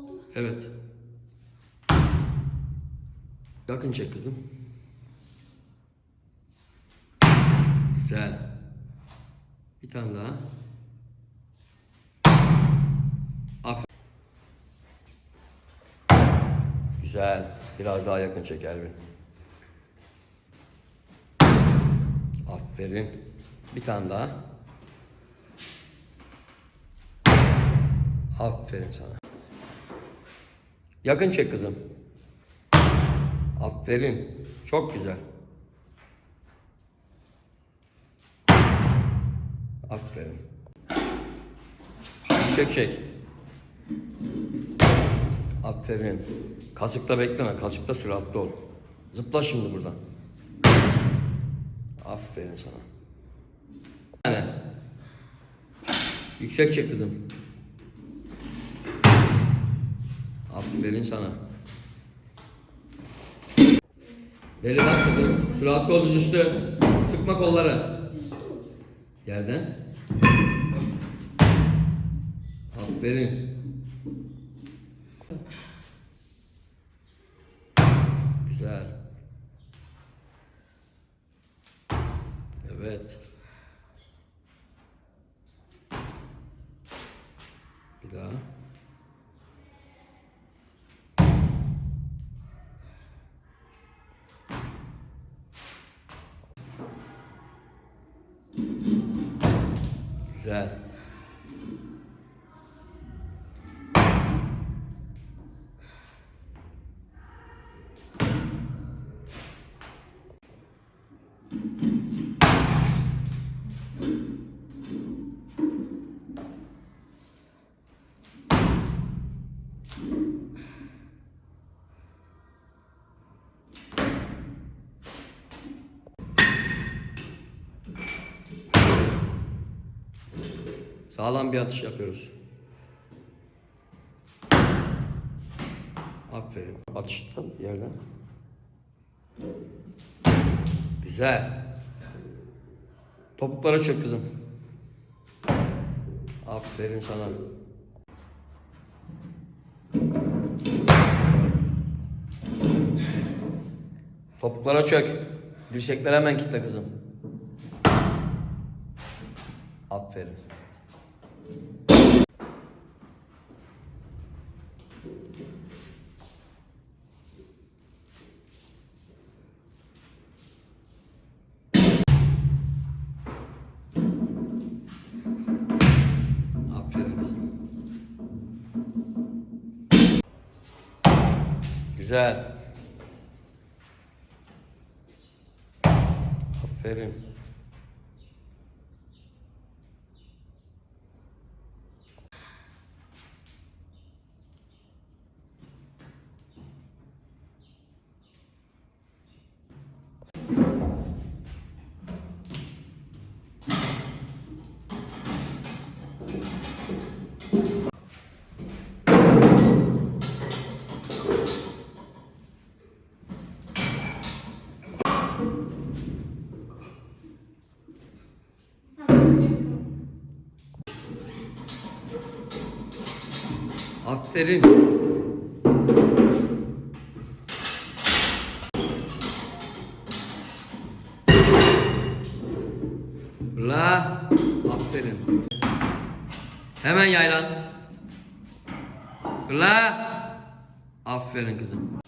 Oldu? Evet. Yakın çek kızım. Güzel. Bir tane daha. Aferin. Güzel. Biraz daha yakın çek Elvin. Aferin. Bir tane daha. Aferin sana. Yakın çek kızım. Aferin. Çok güzel. Aferin. Çek çek. Aferin. Kasıkta bekleme. Kasıkta süratli ol. Zıpla şimdi buradan. Aferin sana. Yani. Yüksek çek kızım. Aferin sana. Beli bas kızım. Süratli ol düzüstü. Sıkma kolları. Yerden. Aferin. Güzel. Evet. Bir daha. Güzel. Sağlam bir atış yapıyoruz. Aferin. Atıştan yerden. Güzel. Topuklara çök kızım. Aferin sana. Topuklara çök. Dirsekleri hemen kitle kızım. Aferin. Güzel. Aferin. Aferin. La. Aferin. Hemen yaylan. La. Aferin kızım.